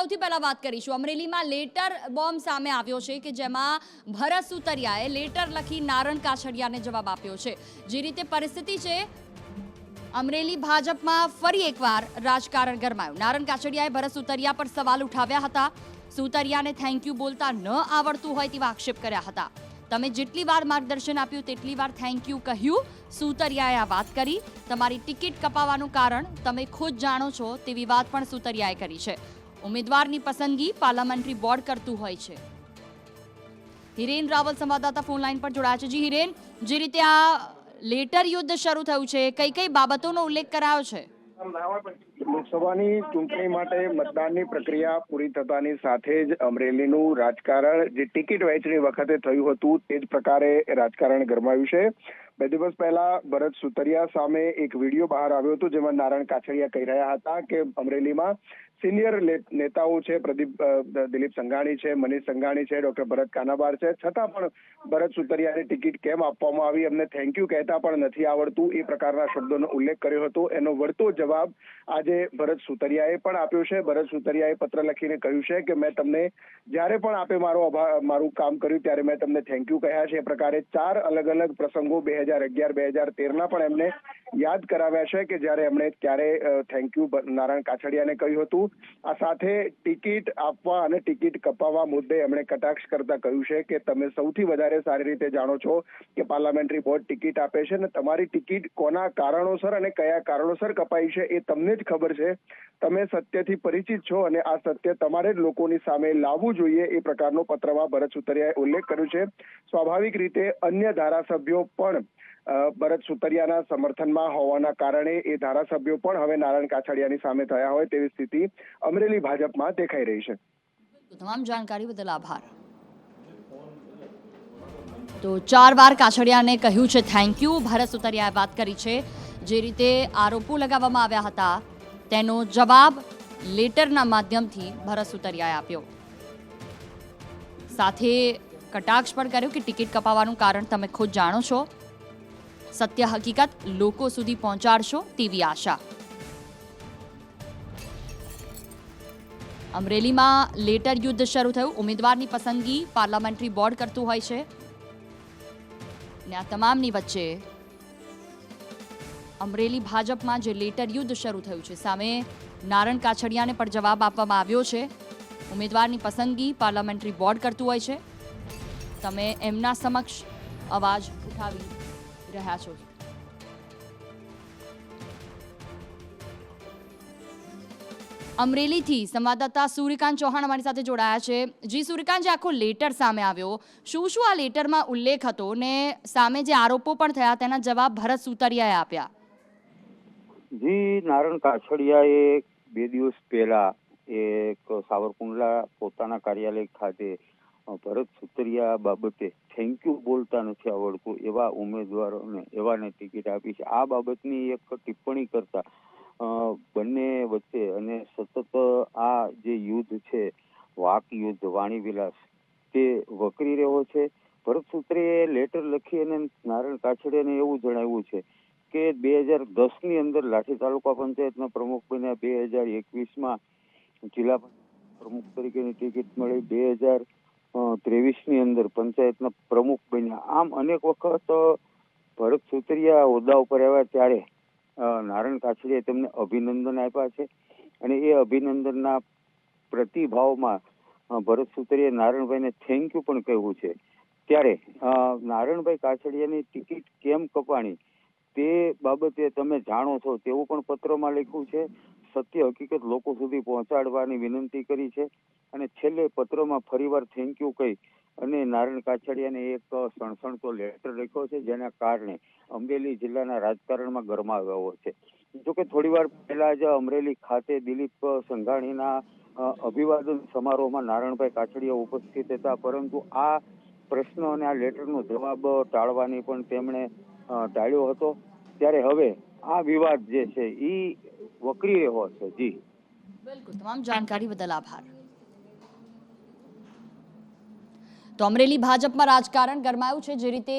સૌથી પહેલા વાત કરીશું. અમરેલીમાં લેટર બોમ્બ સામે આવ્યો છે કે જેમાં ભરત સુતરિયાએ લેટર લખી નારણ કાછડિયાને જવાબ આપ્યો છે. જે રીતે પરિસ્થિતિ છે, અમરેલી ભાજપમાં ફરી એકવાર રાજકારણ ગરમાયું. નારણ કાછડિયાએ ભરત સુતરિયા પર સવાલ ઉઠાવ્યા હતા. સુતરિયાને થેન્ક યુ બોલતા ન આવડતું હોય તેવા આક્ષેપ કર્યા હતા. તમે જેટલી વાર માર્ગદર્શન આપ્યું, તેટલી વાર થેન્ક યુ કહ્યું. સુતરિયાએ આ વાત કરી. તમારી ટિકિટ કપાવવાનું કારણ તમે ખુદ જાણો છો તેવી વાત પણ સુતરિયાએ કરી છે. ઉમેદવારની પસંદગી પાર્લામેન્ટરી બોર્ડ કરતું હોય છે. હિરેન રાવલ સંવાદદાતા ફોન લાઈન પર જોડાયા છે. જી હિરેન, જે રીતે આ લેટર યુદ્ધ શરૂ થયું છે, કઈ કઈ બાબતોનો ઉલ્લેખ કરાયો છે? લોકસભાની ચૂંટણી માટે મતદાનની પ્રક્રિયા પૂરી થતાની સાથે જ અમરેલીનું રાજકારણ જે ટિકિટ વહેંચણી વખતે થયું હતું તે જ પ્રકારે રાજકારણ ગરમાયું છે. બે દિવસ પહેલા ભરત સુતરિયા સામે એક વીડિયો બહાર આવ્યો હતો જેમાં નારાયણ કાછડિયા કહી રહ્યા હતા કે અમરેલીમાં સિનિયર નેતાઓ છે, પ્રદીપ દિલીપ સંઘાણી છે, મનીષ સંઘાણી છે, ડોક્ટર ભરત કાનાબાર છે. છતાં પણ ભરત સુતરિયાને ટિકિટ કેમ આપવામાં આવી? એમને થેન્ક યુ કહેતા પણ નથી આવડતું. એ પ્રકારના શબ્દોનો ઉલ્લેખ કર્યો હતો. એનો વળતો જવાબ આજે ભરત સુતરિયાએ પણ આપ્યો છે. ભરત સુતરિયાએ પત્ર લખીને કહ્યું છે કે મેં તમને જ્યારે પણ આપે મારો મારું કામ કર્યું ત્યારે મેં તમને થેન્ક યુ કહ્યા છે. એ પ્રકારે ચાર અલગ અલગ પ્રસંગો બે હજાર અગિયાર, બે હજાર તેરના પણ એમને યાદ કરાવ્યા છે કે જ્યારે એમણે ત્યારે થેન્ક યુ નારાયણ કાછડિયાને કહ્યું હતું. આ સાથે ટિકિટ આપવા અને ટિકિટ કપાવવા મુદ્દે એમણે કટાક્ષ કરતા કહ્યું છે કે તમે સૌથી વધારે સારી રીતે જાણો છો કે પાર્લામેન્ટરી બોર્ડ ટિકિટ આપે છે અને તમારી ટિકિટ કોના કારણોસર અને કયા કારણોસર કપાઈ છે એ તમને જ ખબર છે. તમે સત્યથી પરિચિત છો અને આ સત્ય તમારે જ લોકોની સામે લાવવું જોઈએ એ પ્રકારનો પત્રમાં ભરત સુતરિયાએ ઉલ્લેખ કર્યો છે. સ્વાભાવિક રીતે અન્ય ધારાસભ્યો પણ ભરત સુતરિયાના સમર્થનમાં હોવાના કારણે એ ધારાસભ્યો પણ હવે નારાયણ કાછડિયાની સામે થયા હોય તેવી સ્થિતિ અમરેલી ભાજપમાં દેખાઈ રહી છે. તમામ જાણકારી બદલ આભાર. તો ચાર વાર કાછડિયાને કહ્યું છે થેન્ક યુ ભરત સુતરિયાએ વાત કરી છે. જે રીતે આરોપો લગાવવામાં આવ્યા હતા, તેનો જવાબ લેટરના માધ્યમથી ભરત સુતરિયાએ આપ્યો. સાથે કટાક્ષ પણ કર્યો કે ટિકિટ કપાવવાનું કારણ તમે ખુદ જાણો છો. સત્ય હકીકત લોકો સુધી પહોંચાડશો તેવી આશા. અમરેલીમાં લેટર યુદ્ધ શરૂ થયું. ઉમેદવારની પસંદગી પાર્લામેન્ટરી બોર્ડ કરતું હોય છે. ને આ તમામની વચ્ચે અમરેલી ભાજપમાં જે લેટર યુદ્ધ શરૂ થયું છે, સામે નારણ કાછડિયાને પણ જવાબ આપવામાં આવ્યો છે. ઉમેદવારની પસંદગી પાર્લામેન્ટરી બોર્ડ કરતું હોય છે. તમે એમના સમક્ષ અવાજ ઉઠાવી રહ્યા છો અમરેલીથી સંવાદદાતા સૂર્યકાંત ચૌહાણ અમારી સાથે જોડાયા છે. જી સૂર્યકાંત, જે આખો લેટર સામે આવ્યો, શું શું આ લેટરમાં ઉલ્લેખ હતો ને સામે જે આરોપો પણ થયા તેના જવાબ ભરત સુતરિયાએ આપ્યા? જી નારણ કાછડિયાએ બે દિવસ પહેલા એક સાવરકુંડલા પોતાના કાર્યાલય ખાતે ભરત સુતરિયા બાબતે થેન્ક યુ બોલતા નથી આવડતું એવા ઉમેદવારોને, એવાને ટિકિટ આપી છે. આ બાબતની એક ટિપ્પણી કરતા બંને વચ્ચે અને સતત આ જે યુદ્ધ છે, વાક યુદ્ધ વાણી વિલાસ તે વકરી રહ્યો છે. ભરત સુત્રીએ લેટર લખી અને નારાયણ કાછડિયાને એવું જણાવ્યું છે કે બે હજાર દસની અંદર લાઠી તાલુકા પંચાયતના પ્રમુખ બન્યા. બે હજાર એકવીસમાં જિલ્લા પ્રમુખ તરીકેની ટિકિટ મળી. બે હજાર ત્રેવીસની અંદર પંચાયતના પ્રમુખ બન્યા. આમ અનેક વખત ભરત સુતરિયા હોદ્દા ઉપર આવ્યા ત્યારે અ, નારાયણ કાછડિયાએ તેમને અભિનંદન આપ્યા છે. અને એ અભિનંદનના પ્રતિભાવમાં ભરત સુતરિયાએ નારાયણભાઈને થેન્ક યુ પણ કહ્યું છે. ત્યારે અ, નારાયણભાઈ કાછડિયાની ટિકિટ કેમ કપાણી તે બાબતે તમે જાણો છો તેવું પણ પત્રમાં લખ્યું છે. સત્ય હકીકત લોકો સુધી પહોંચાડવાની વિનંતી કરી છે અને છેલ્લે પત્રમાં ફરીવાર થેન્ક યુ કહી અને નારાયણ કાછડિયાને એક સણસણતો લેટર લખ્યો છે જેના કારણે અમરેલી જિલ્લાના રાજકારણમાં ગરમાવ્યો છે. જોકે થોડી વાર પહેલા જ અમરેલી ખાતે દિલીપ સંઘાણીના અભિવાદન સમારોહમાં નારાયણભાઈ કાછડિયા ઉપસ્થિત હતા, પરંતુ આ પ્રશ્ન અને આ લેટરનો જવાબ ટાળવાની પણ તેમણે ટાળ્યો હતો. ત્યારે હવે આ વિવાદ જે છે એ વકરી રહ્યો છે, જી. બિલકુલ, તમામ જાણકારી બદલ આભાર. તો અમરેલી ભાજપમાં રાજકારણ ગરમાયું છે, જે રીતે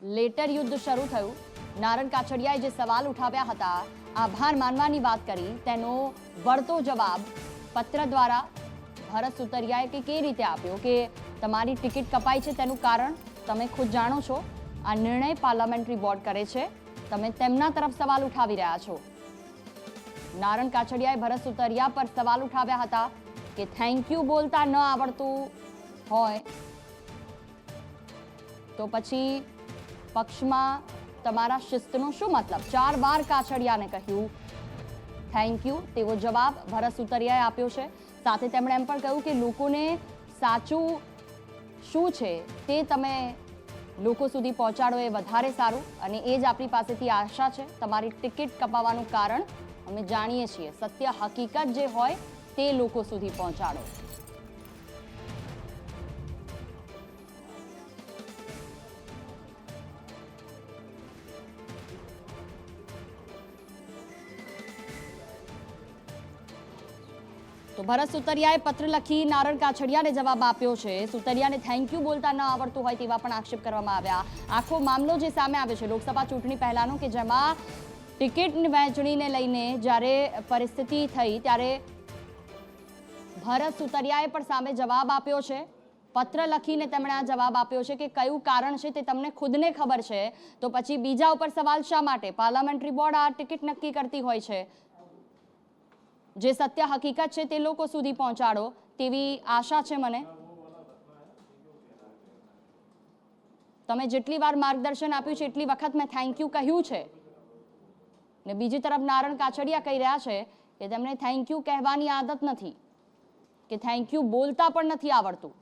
લેટર યુદ્ધ શરૂ થયું. નારણ કાછડિયાએ જે સવાલ ઉઠાવ્યા હતા, આભાર માનવાની વાત કરી, તેનો વળતો જવાબ પત્ર દ્વારા ભરત સુતરિયાએ કે કઈ રીતે આપ્યો કે તમારી ટિકિટ કપાઈ છે તેનું કારણ તમે ખુદ જાણો છો. આ નિર્ણય પાર્લામેન્ટરી બોર્ડ કરે છે. તમે તેમના તરફ સવાલ ઉઠાવી રહ્યા છો. નારણ કાછડિયાએ ભરત સુતરિયા પર સવાલ ઉઠાવ્યા હતા કે થેન્ક યુ બોલતા ન આવડતું હોય તો પછી પક્ષમાં તમારા શિસ્તનો શું મતલબ? ચાર વાર કાછડિયાને કહ્યું થેન્ક યુ તેવો જવાબ ભરત સુતરિયાએ આપ્યો છે. સાથે તેમણે એમ પણ કહ્યું કે લોકોને સાચું શું છે તે તમે લોકો સુધી પહોંચાડો એ વધારે સારું અને એ જ આપણી પાસેથી આશા છે. તમારી ટિકિટ કપાવવાનું કારણ અમે જાણીએ છીએ. સત્ય હકીકત જે હોય તે લોકો સુધી પહોંચાડો. તો ભરત સુતરિયાએ પત્ર લખી નારણ કાછડિયાને જવાબ આપ્યો છે. સુતરિયાને થેન્ક યુ બોલતા ન આવડતું હોય તેવા પણ આક્ષેપ કરવામાં આવ્યા. આખો મામલો જે સામે આવ્યો છે, લોકસભા ચૂંટણી પહેલાનો કે જેમાં ટિકિટ વહેંચણીને લઈને જ્યારે પરિસ્થિતિ થઈ ત્યારે ભરત સુતરિયાએ પણ સામે જવાબ આપ્યો છે. પત્ર લખીને તેમણે આ જવાબ આપ્યો છે કે કયું કારણ છે તે તમને ખુદને ખબર છે. તો પછી બીજા ઉપર સવાલ શા માટે? પાર્લામેન્ટરી બોર્ડ આ ટિકિટ નક્કી કરતી હોય છે. જે સત્ય હકીકત છે તે લોકો સુધી પહોંચાડો તેવી આશા છે મને. તમે જેટલી વાર માર્ગદર્શન આપ્યું છે, એટલી વખત મેં થેન્ક યુ કહ્યું છે. ને બીજી તરફ નારણ કાછડિયા કહી રહ્યા છે કે તેમને થેન્ક યુ કહેવાની આદત નથી, કે થેન્ક યુ બોલતા પણ નથી આવડતું.